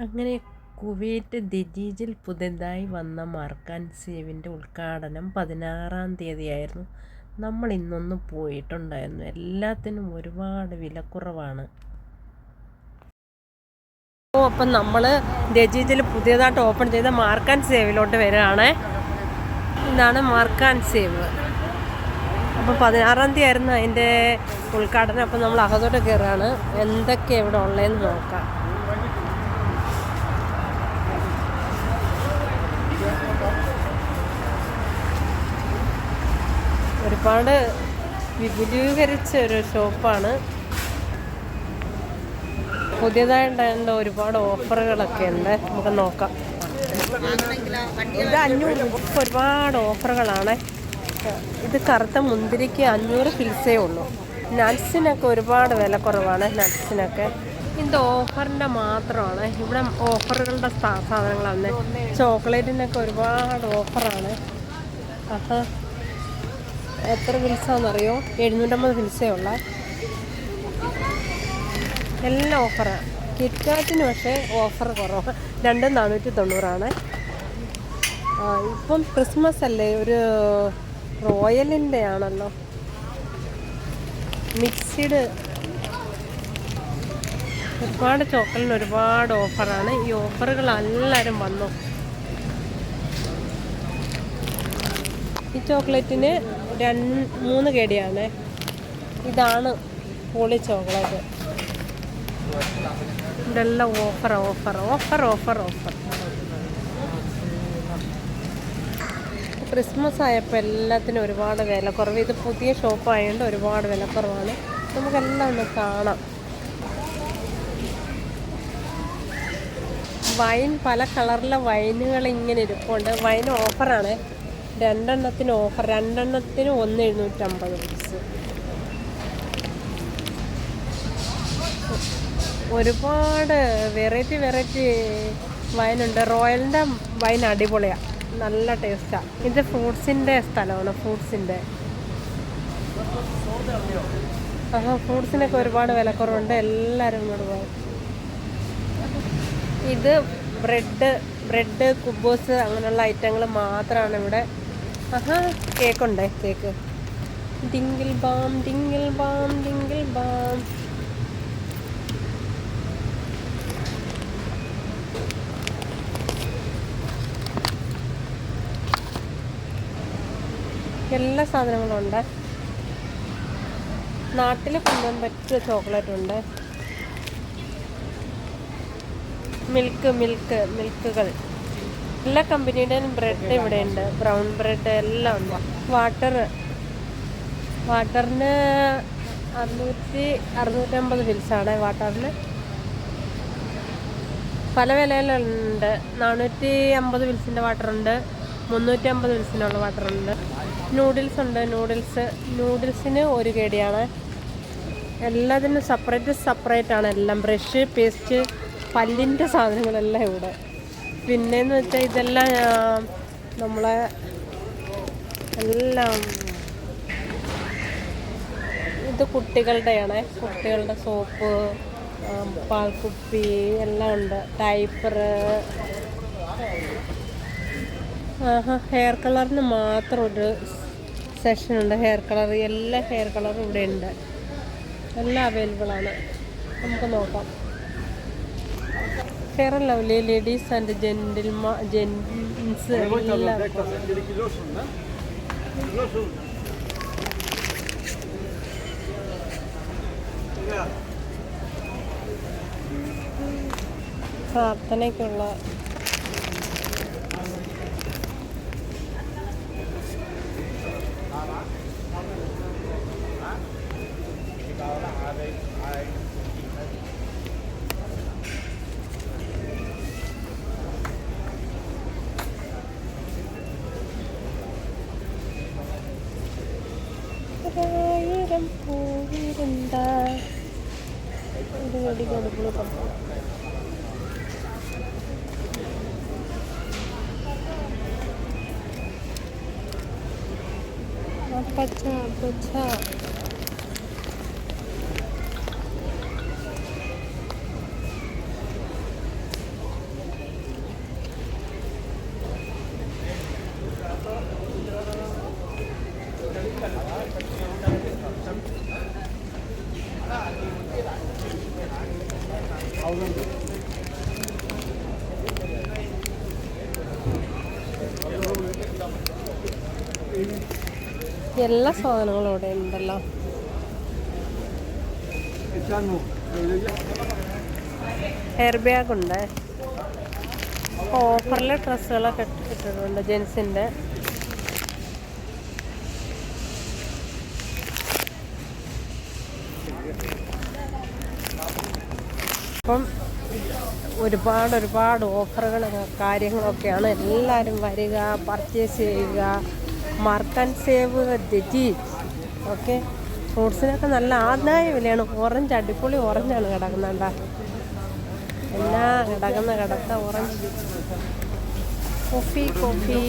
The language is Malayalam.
അങ്ങനെ കുവൈറ്റ് ദിജീജിൽ പുതുതായി വന്ന മർക്കാൻ സേവിന്റെ ഉദ്ഘാടനം പതിനാറാം തീയതിയായിരുന്നു. നമ്മൾ ഇന്നൊന്ന് പോയിട്ടുണ്ടായിരുന്നു. എല്ലാത്തിനും ഒരുപാട് വിലക്കുറവാണ്. അപ്പം നമ്മൾ ദജീജിൽ പുതിയതായിട്ട് ഓപ്പൺ ചെയ്ത മാർക്കാൻ സേവിലോട്ട് വരികയാണ്. ഇതാണ് മാർക്കാൻ സേവ്. അപ്പോൾ പതിനാറാം തീയതി ആയിരുന്നു അതിന്റെ ഉദ്ഘാടനം. അപ്പം നമ്മൾ അകത്തോട്ട് കയറുകയാണ്. എന്തൊക്കെ ഇവിടെ ഉള്ളതെന്ന് നോക്കാം. ഒരുപാട് വിപുലീകരിച്ച ഒരു ഷോപ്പാണ്. പുതിയതായിട്ടുള്ള ഒരുപാട് ഓഫറുകളൊക്കെ ഉണ്ട്. നമുക്ക് നോക്കാം. ഇത് അഞ്ഞൂറ് രൂപ ഒരുപാട് ഓഫറുകളാണ്. ഇത് കറുത്ത മുന്തിരിക്ക് അഞ്ഞൂറ് പിൽസേ ഉള്ളൂ. നട്ട്സിനൊക്കെ ഒരുപാട് വില കുറവാണ് നട്ട്സിനൊക്കെ. ഇത് ഓഫറിന്റെ മാത്രമാണ്. ഇവിടെ ഓഫറുകളുടെ സാധനങ്ങളാണ്. ചോക്ലേറ്റിനൊക്കെ ഒരുപാട് ഓഫറാണ്. ആഹാ. എത്ര ഫിൽസാണെന്നറിയോ എഴുന്നൂറ്റമ്പത് ഫിൽസേ ഉള്ള. എല്ലാം ഓഫറാണ് കിറ്റ്കാറ്റിന് പക്ഷേ ഓഫർ കുറവ്. രണ്ടും നാനൂറ്റി തൊണ്ണൂറാണ് ഇപ്പം ക്രിസ്മസ് അല്ലേ ഒരു റോയലിന്റെ ആണല്ലോ മിക്സിഡ് ഒരുപാട് ചോക്ലേറ്റിന് ഒരുപാട് ഓഫറാണ്. ഈ ഓഫറുകൾ എല്ലാവരും വന്നു. ഈ ചോക്ലേറ്റിന് രണ്ട് മൂന്ന് കേടിയാണ്. ഇതാണ് പൊളി ചോക്ലേറ്റ്. ഇതെല്ലാം offer offer offer offer offer. Christmas ആയപ്പോൾ എല്ലാത്തിനും ഒരുപാട് വില കുറവ്. ഇത് പുതിയ ഷോപ്പ് ആയതുകൊണ്ട് ഒരുപാട് വില കുറവാണ്. നമുക്കെല്ലാം ഒന്ന് കാണാം. വൈൻ പല കളറിലെ വൈനുകൾ ഇങ്ങനെ ഇരിപ്പുണ്ട്. വൈൻ ഓഫറാണ്. രണ്ടെണ്ണത്തിന് ഓഫർ രണ്ടെണ്ണത്തിന് ഒന്ന് എഴുന്നൂറ്റമ്പത് പീസ് ഒരുപാട് വെറൈറ്റി വെറൈറ്റി വൈനുണ്ട് റോയലിന്റെ വൈൻ അടിപൊളിയാണ് നല്ല ടേസ്റ്റാണ് ഇത് ഫ്രൂട്ട്സിന്റെ സ്ഥലമാണ് ഫ്രൂട്ട്സിന്റെ ആ ഫ്രൂട്ട്സിനൊക്കെ ഒരുപാട് വിലക്കുറവുണ്ട്. എല്ലാവരും ഇങ്ങോട്ട് പോകും ഇത് ബ്രെഡ് ബ്രെഡ് കുബൂസ് അങ്ങനെയുള്ള ഐറ്റങ്ങൾ മാത്രമാണ് ഇവിടെ ആഹാ കേക്കുണ്ടേ? കേക്ക്. ഡിങ്കിൾ ബാം ഡിങ്കിൾ ബാം ഡിങ്കിൾ ബാം. എല്ലാ സാധനങ്ങളും ഉണ്ട്. നാട്ടിൽ കൊണ്ടുപോകാൻ പറ്റിയ ചോക്ലേറ്റ് ഉണ്ട്. മിൽക്ക് മിൽക്ക് മിൽക്കുകൾ. എല്ലാ കമ്പനിയുടെയും ബ്രെഡ് ഇവിടെ ഉണ്ട് ബ്രൗൺ ബ്രെഡ് എല്ലാം ഉണ്ട്. വാട്ടർ വാട്ടറിന് അറുന്നൂറ്റി അറുന്നൂറ്റമ്പത് ബിൽസാണ് വാട്ടറിന് പല വിലയിലുണ്ട്. നാനൂറ്റി അമ്പത് ബിൽസിന്റെ വാട്ടറുണ്ട് മുന്നൂറ്റി അമ്പത് ബിൽസിനുള്ള വാട്ടറുണ്ട് നൂഡിൽസ് ഉണ്ട്. നൂഡിൽസ് നൂഡിൽസിന് ഒരു കേടിയാണ്. എല്ലാത്തിനും സെപ്പറേറ്റ് സെപ്പറേറ്റ് ആണ്. എല്ലാം ബ്രഷ് പേസ്റ്റ് പല്ലിന്റെ സാധനങ്ങളെല്ലാം ഇവിടെ. പിന്നെന്ന് വെച്ചാൽ ഇതെല്ലാം നമ്മളെ എല്ലാം ഇത് കുട്ടികളുടെയാണ്. കുട്ടികളുടെ സോപ്പ് പാൽക്കുപ്പി എല്ലാം ഉണ്ട്. ഡൈപ്പർ ഹെയർ കളറിന് മാത്രം ഒരു സെഷൻ ഉണ്ട് ഹെയർ കളർ എല്ലാ ഹെയർ കളറും ഇവിടെ ഉണ്ട് എല്ലാം അവൈലബിൾ ആണ് നമുക്ക് നോക്കാം. Fair and lovely ladies and gentleman gents പ്രാർത്ഥനയ്ക്കുള്ള ഇത് വെടി കൊടുക്കുന്നു പച്ച എല്ലാ സാധനങ്ങളും അവിടെ ഉണ്ടല്ലോ. ഹെയർ ബാഗ് ഉണ്ട്. ഓഫറിലെ ഡ്രസ്സുകളൊക്കെ ഇട്ടിട്ടുണ്ട് ജെൻസിന്റെ അപ്പം ഒരുപാട് ഒരുപാട് ഓഫറുകൾ കാര്യങ്ങളൊക്കെയാണ്. എല്ലാവരും വരിക പർച്ചേസ് ചെയ്യുക മാർക്കൻ സേവ് ദി ഓക്കെ? ഫ്രൂട്ട്സിനൊക്കെ നല്ല ആദായ വിലയാണ്. ഓറഞ്ച് അടിപൊളി ഓറഞ്ചാണ് കിടക്കുന്നുണ്ട? എന്നാ കിടക്കുന്ന കിടക്ക ഓറഞ്ച്. Coffee coffee.